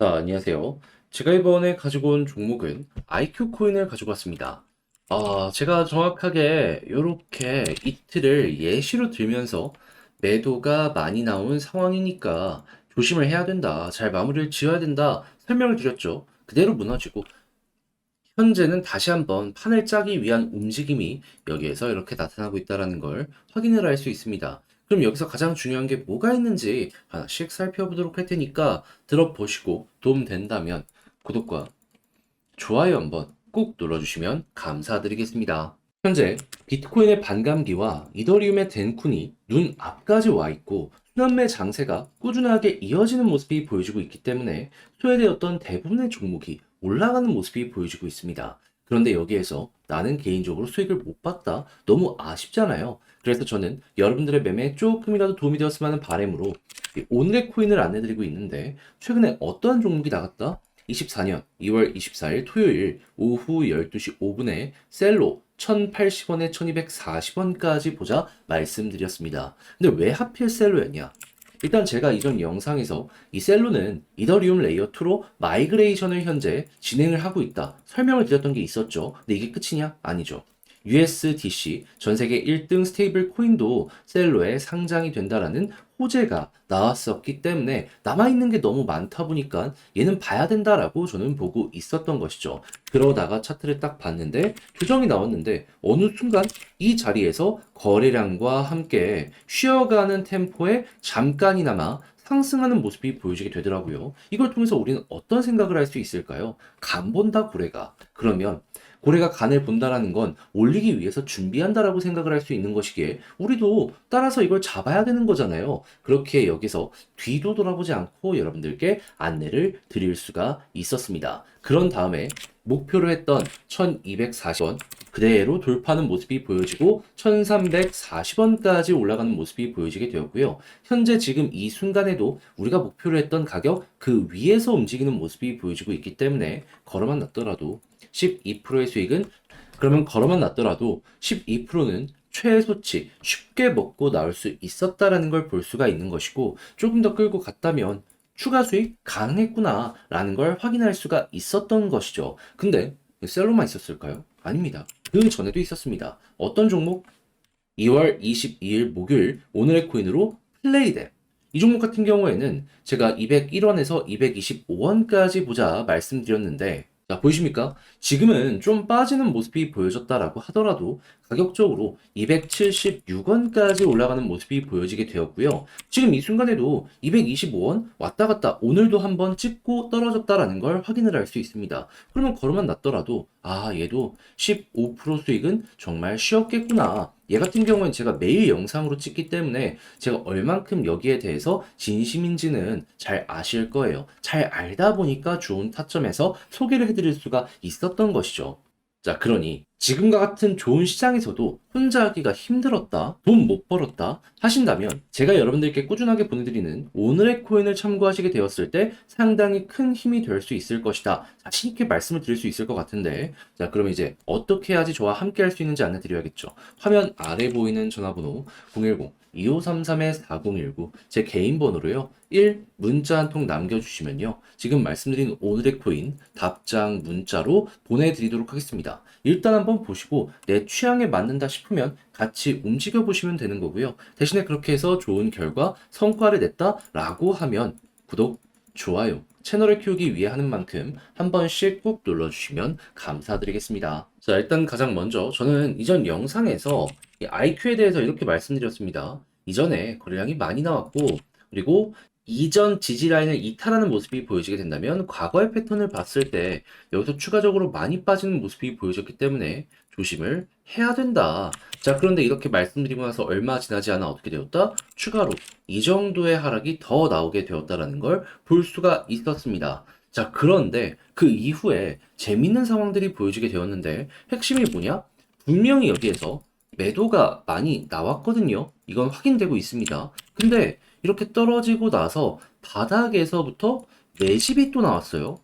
자, 안녕하세요. 제가 이번에 가지고 온 종목은 IQ 코인을 가지고 왔습니다. 아, 제가 정확하게 이렇게 이틀을 예시로 들면서 매도가 많이 나온 상황이니까 조심을 해야 된다. 잘 마무리를 지어야 된다. 설명을 드렸죠. 그대로 무너지고 현재는 다시 한번 판을 짜기 위한 움직임이 여기에서 이렇게 나타나고 있다는 걸 확인을 할 수 있습니다. 그럼 여기서 가장 중요한 게 뭐가 있는지 하나씩 살펴보도록 할 테니까 들어보시고 도움 된다면 구독과 좋아요 한번 꾹 눌러주시면 감사드리겠습니다. 현재 비트코인의 반감기와 이더리움의 덴쿤이 눈 앞까지 와 있고 순환매 장세가 꾸준하게 이어지는 모습이 보여지고 있기 때문에 소외되었던 대부분의 종목이 올라가는 모습이 보여지고 있습니다. 그런데 여기에서 나는 개인적으로 수익을 못 봤다. 너무 아쉽잖아요. 그래서 저는 여러분들의 매매에 조금이라도 도움이 되었으면 하는 바람으로 이 오늘의 코인을 안내드리고 있는데 최근에 어떠한 종목이 나갔다? 24년 2월 24일 토요일 오후 12시 5분에 셀로 1080원에 1240원까지 보자 말씀드렸습니다. 근데 왜 하필 셀로였냐? 일단 제가 이전 영상에서 이 셀로는 이더리움 레이어 2로 마이그레이션을 현재 진행을 하고 있다. 설명을 드렸던 게 있었죠. 근데 이게 끝이냐? 아니죠. USDC 전 세계 1등 스테이블 코인도 셀로에 상장이 된다라는 호재가 나왔었기 때문에 남아있는 게 너무 많다 보니까 얘는 봐야 된다라고 저는 보고 있었던 것이죠. 그러다가 차트를 딱 봤는데 조정이 나왔는데 어느 순간 이 자리에서 거래량과 함께 쉬어가는 템포에 잠깐이나마 상승하는 모습이 보여지게 되더라고요. 이걸 통해서 우리는 어떤 생각을 할 수 있을까요? 간 본다 고래가. 그러면 고래가 간을 본다라는 건 올리기 위해서 준비한다라고 생각을 할 수 있는 것이기에 우리도 따라서 이걸 잡아야 되는 거잖아요. 그렇게 여기서 뒤도 돌아보지 않고 여러분들께 안내를 드릴 수가 있었습니다. 그런 다음에 목표로 했던 1240원 그대로 돌파하는 모습이 보여지고 1340원까지 올라가는 모습이 보여지게 되었고요. 현재 지금 이 순간에도 우리가 목표로 했던 가격 그 위에서 움직이는 모습이 보여지고 있기 때문에 걸어만 놨더라도 12%의 수익은 그러면 걸어만 놨더라도 12%는 최소치 쉽게 먹고 나올 수 있었다라는 걸 볼 수가 있는 것이고 조금 더 끌고 갔다면 추가 수익 가능했구나 라는 걸 확인할 수가 있었던 것이죠. 근데 셀로만 있었을까요? 아닙니다. 그 전에도 있었습니다. 어떤 종목? 2월 22일 목요일 오늘의 코인으로 플레이덱. 이 종목 같은 경우에는 제가 201원에서 225원까지 보자 말씀드렸는데 자, 보이십니까? 지금은 좀 빠지는 모습이 보여졌다라고 하더라도 가격적으로 276원까지 올라가는 모습이 보여지게 되었고요. 지금 이 순간에도 225원 왔다 갔다 오늘도 한번 찍고 떨어졌다라는 걸 확인을 할 수 있습니다. 그러면 걸어만 놨더라도 아 얘도 15% 수익은 정말 쉬었겠구나. 얘 같은 경우는 제가 매일 영상으로 찍기 때문에 제가 얼만큼 여기에 대해서 진심인지는 잘 아실 거예요. 잘 알다 보니까 좋은 타점에서 소개를 해드릴 수가 있었던 것이죠. 자, 그러니 지금과 같은 좋은 시장에서도 혼자 하기가 힘들었다, 돈 못 벌었다 하신다면 제가 여러분들께 꾸준하게 보내드리는 오늘의 코인을 참고하시게 되었을 때 상당히 큰 힘이 될 수 있을 것이다. 자신있게 말씀을 드릴 수 있을 것 같은데 자, 그럼 이제 어떻게 해야지 저와 함께 할 수 있는지 안내드려야겠죠. 화면 아래 보이는 전화번호 010 2533-4019 제 개인 번호로요. 1 문자 한 통 남겨주시면요. 지금 말씀드린 오늘의 코인 답장 문자로 보내드리도록 하겠습니다. 일단 한번 보시고 내 취향에 맞는다 싶으면 같이 움직여 보시면 되는 거고요. 대신에 그렇게 해서 좋은 결과, 성과를 냈다라고 하면 구독, 좋아요, 채널을 키우기 위해 하는 만큼 한 번씩 꼭 눌러주시면 감사드리겠습니다. 자, 일단 가장 먼저 저는 이전 영상에서 이 IQ에 대해서 이렇게 말씀드렸습니다. 이전에 거래량이 많이 나왔고, 그리고 이전 지지 라인을 이탈하는 모습이 보여지게 된다면 과거의 패턴을 봤을 때 여기서 추가적으로 많이 빠지는 모습이 보여졌기 때문에 조심을 해야 된다. 자, 그런데 이렇게 말씀드리고 나서 얼마 지나지 않아 어떻게 되었다? 추가로 이 정도의 하락이 더 나오게 되었다라는 걸 볼 수가 있었습니다. 자, 그런데 그 이후에 재밌는 상황들이 보여지게 되었는데 핵심이 뭐냐? 분명히 여기에서 매도가 많이 나왔거든요. 이건 확인되고 있습니다. 근데 이렇게 떨어지고 나서 바닥에서부터 매집이 또 나왔어요.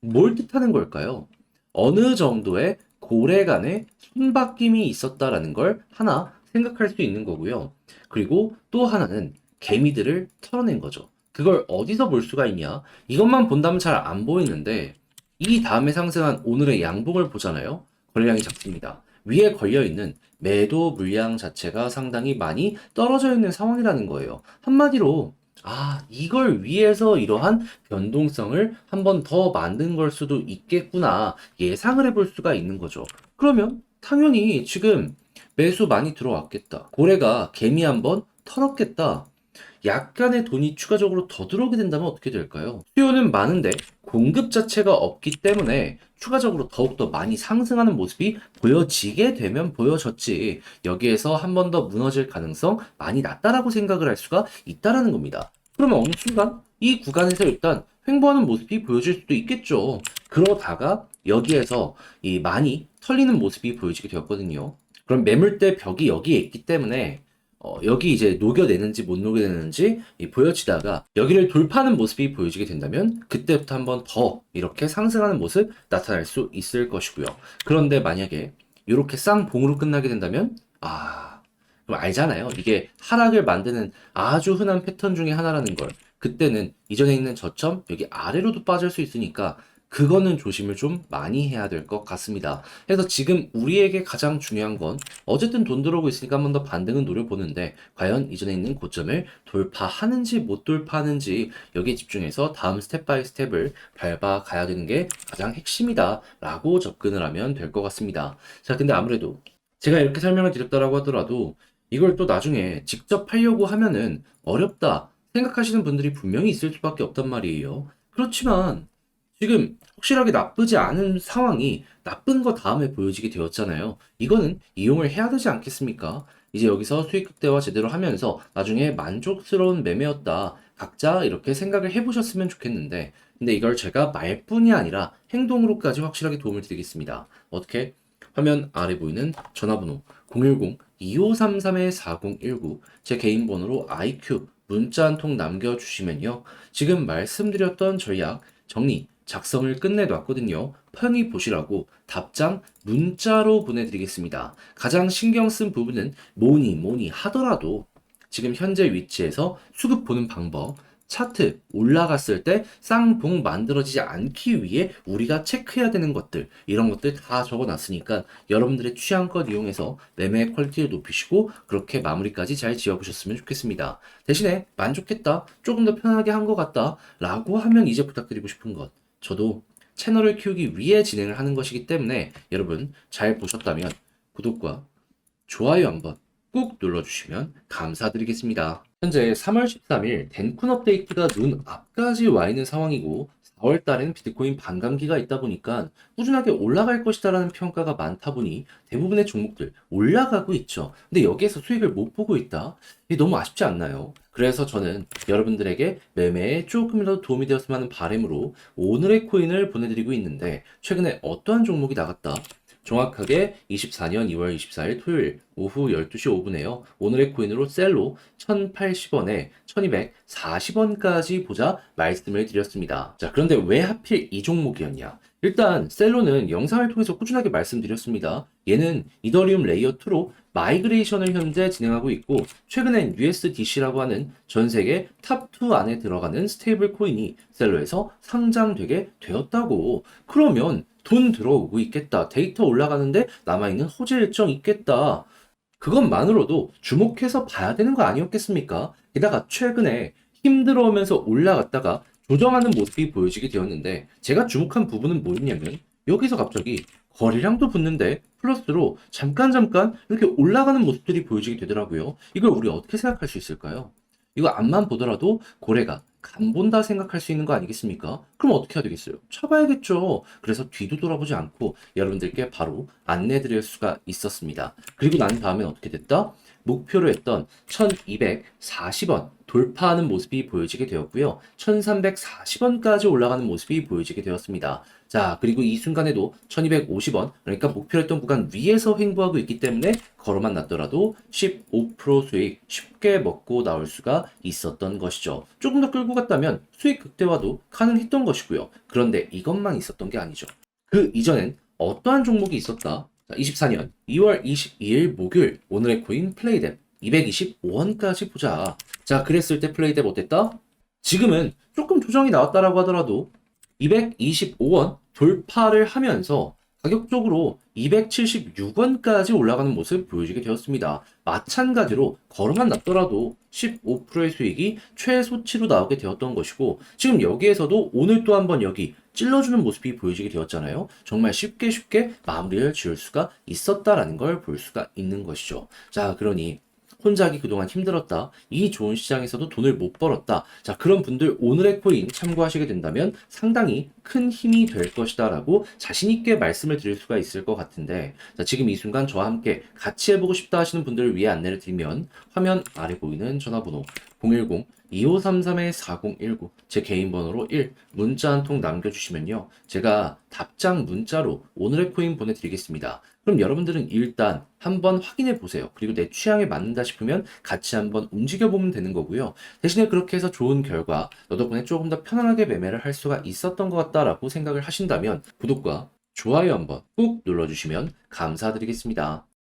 뭘 뜻하는 걸까요? 어느 정도의 고래 간의 손바뀜이 있었다라는 걸 하나 생각할 수 있는 거고요. 그리고 또 하나는 개미들을 털어낸 거죠. 그걸 어디서 볼 수가 있냐? 이것만 본다면 잘 안 보이는데 이 다음에 상승한 오늘의 양봉을 보잖아요. 거래량이 작습니다. 위에 걸려 있는 매도 물량 자체가 상당히 많이 떨어져 있는 상황이라는 거예요. 한마디로 아, 이걸 위해서 이러한 변동성을 한 번 더 만든 걸 수도 있겠구나 예상을 해볼 수가 있는 거죠. 그러면 당연히 지금 매수 많이 들어왔겠다. 고래가 개미 한 번 털었겠다. 약간의 돈이 추가적으로 더 들어오게 된다면 어떻게 될까요? 수요는 많은데 공급 자체가 없기 때문에 추가적으로 더욱더 많이 상승하는 모습이 보여지게 되면 보여졌지 여기에서 한 번 더 무너질 가능성 많이 낮다라고 생각을 할 수가 있다라는 겁니다. 그러면 어느 순간 이 구간에서 일단 횡보하는 모습이 보여질 수도 있겠죠. 그러다가 여기에서 이 많이 털리는 모습이 보여지게 되었거든요. 그럼 매물대 벽이 여기에 있기 때문에 어, 여기 이제 녹여내는지 못 녹여내는지 이 보여지다가 여기를 돌파하는 모습이 보여지게 된다면 그때부터 한번 더 이렇게 상승하는 모습 나타날 수 있을 것이고요. 그런데 만약에 이렇게 쌍봉으로 끝나게 된다면 아 그럼 알잖아요. 이게 하락을 만드는 아주 흔한 패턴 중에 하나라는 걸. 그때는 이전에 있는 저점 여기 아래로도 빠질 수 있으니까 그거는 조심을 좀 많이 해야 될 것 같습니다. 그래서 지금 우리에게 가장 중요한 건 어쨌든 돈 들어오고 있으니까 한 번 더 반등은 노려보는데 과연 이전에 있는 고점을 돌파하는지 못 돌파하는지 여기에 집중해서 다음 스텝 바이 스텝을 밟아 가야 되는 게 가장 핵심이다 라고 접근을 하면 될 것 같습니다. 자 근데 아무래도 제가 이렇게 설명을 드렸다라고 하더라도 이걸 또 나중에 직접 하려고 하면은 어렵다 생각하시는 분들이 분명히 있을 수밖에 없단 말이에요. 그렇지만 지금 확실하게 나쁘지 않은 상황이 나쁜 거 다음에 보여지게 되었잖아요. 이거는 이용을 해야 되지 않겠습니까? 이제 여기서 수익 극대화 제대로 하면서 나중에 만족스러운 매매였다. 각자 이렇게 생각을 해보셨으면 좋겠는데, 근데 이걸 제가 말뿐이 아니라 행동으로까지 확실하게 도움을 드리겠습니다. 어떻게? 화면 아래 보이는 전화번호 010-2533-4019 제 개인 번호로 IQ 문자 한 통 남겨주시면요. 지금 말씀드렸던 전략 정리, 작성을 끝내놨거든요. 편히 보시라고 답장 문자로 보내드리겠습니다. 가장 신경 쓴 부분은 뭐니 뭐니 하더라도 지금 현재 위치에서 수급 보는 방법, 차트 올라갔을 때 쌍봉 만들어지지 않기 위해 우리가 체크해야 되는 것들 이런 것들 다 적어놨으니까 여러분들의 취향껏 이용해서 매매 퀄리티를 높이시고 그렇게 마무리까지 잘 지어보셨으면 좋겠습니다. 대신에 만족했다, 조금 더 편하게 한 것 같다 라고 하면 이제 부탁드리고 싶은 것 저도 채널을 키우기 위해 진행을 하는 것이기 때문에 여러분 잘 보셨다면 구독과 좋아요 한번 꾹 눌러주시면 감사드리겠습니다. 현재 3월 13일 덴쿤 업데이트가 눈 앞까지 와 있는 상황이고 4월 달에는 비트코인 반감기가 있다 보니까 꾸준하게 올라갈 것이다라는 평가가 많다 보니 대부분의 종목들 올라가고 있죠. 근데 여기에서 수익을 못 보고 있다? 이게 너무 아쉽지 않나요? 그래서 저는 여러분들에게 매매에 조금이라도 도움이 되었으면 하는 바람으로 오늘의 코인을 보내드리고 있는데 최근에 어떠한 종목이 나갔다? 정확하게 24년 2월 24일 토요일 오후 12시 5분에요. 오늘의 코인으로 셀로 1080원에 1240원까지 보자 말씀을 드렸습니다. 자, 그런데 왜 하필 이 종목이었냐? 일단 셀로는 영상을 통해서 꾸준하게 말씀드렸습니다. 얘는 이더리움 레이어 2로 마이그레이션을 현재 진행하고 있고 최근엔 USDC라고 하는 전 세계 탑2 안에 들어가는 스테이블 코인이 셀로에서 상장되게 되었다고. 그러면 돈 들어오고 있겠다. 데이터 올라가는데 남아있는 호재 일정 있겠다. 그것만으로도 주목해서 봐야 되는 거 아니었겠습니까? 게다가 최근에 힘들어오면서 올라갔다가 조정하는 모습이 보여지게 되었는데 제가 주목한 부분은 뭐였냐면 여기서 갑자기 거래량도 붙는데 플러스로 잠깐 잠깐 이렇게 올라가는 모습들이 보여지게 되더라고요. 이걸 우리 어떻게 생각할 수 있을까요? 이거 앞만 보더라도 고래가 간 본다 생각할 수 있는 거 아니겠습니까? 그럼 어떻게 해야 되겠어요? 쳐봐야겠죠. 그래서 뒤도 돌아보지 않고 여러분들께 바로 안내 드릴 수가 있었습니다. 그리고 난 다음엔 어떻게 됐다? 목표로 했던 1240원 돌파하는 모습이 보여지게 되었고요. 1340원까지 올라가는 모습이 보여지게 되었습니다. 자, 그리고 이 순간에도 1250원, 그러니까 목표로 했던 구간 위에서 횡보하고 있기 때문에 걸어만 놨더라도 15% 수익 쉽게 먹고 나올 수가 있었던 것이죠. 조금 더 끌고 갔다면 수익 극대화도 가능했던 것이고요. 그런데 이것만 있었던 게 아니죠. 그 이전엔 어떠한 종목이 있었다? 자, 24년 2월 22일 목요일 오늘의 코인 플레이뎁 225원까지 보자. 자, 그랬을 때 플레이뎁 어땠다? 지금은 조금 조정이 나왔다라고 하더라도 225원 돌파를 하면서 가격적으로 276원까지 올라가는 모습 보여지게 되었습니다. 마찬가지로 걸어만 놨더라도 15%의 수익이 최소치로 나오게 되었던 것이고 지금 여기에서도 오늘 또 한번 여기 찔러주는 모습이 보여지게 되었잖아요. 정말 쉽게 쉽게 마무리를 지을 수가 있었다라는 걸 볼 수가 있는 것이죠. 자, 그러니 혼자 하기 그동안 힘들었다. 이 좋은 시장에서도 돈을 못 벌었다. 자, 그런 분들 오늘의 코인 참고하시게 된다면 상당히 큰 힘이 될 것이다 라고 자신있게 말씀을 드릴 수가 있을 것 같은데, 자, 지금 이 순간 저와 함께 같이 해보고 싶다 하시는 분들을 위해 안내를 드리면 화면 아래 보이는 전화번호 010 2533-4019, 제 개인 번호로 1, 문자 한 통 남겨주시면요. 제가 답장 문자로 오늘의 코인 보내드리겠습니다. 그럼 여러분들은 일단 한번 확인해 보세요. 그리고 내 취향에 맞는다 싶으면 같이 한번 움직여 보면 되는 거고요. 대신에 그렇게 해서 좋은 결과, 너 덕분에 조금 더 편안하게 매매를 할 수가 있었던 것 같다라고 생각을 하신다면 구독과 좋아요 한번 꾹 눌러주시면 감사드리겠습니다.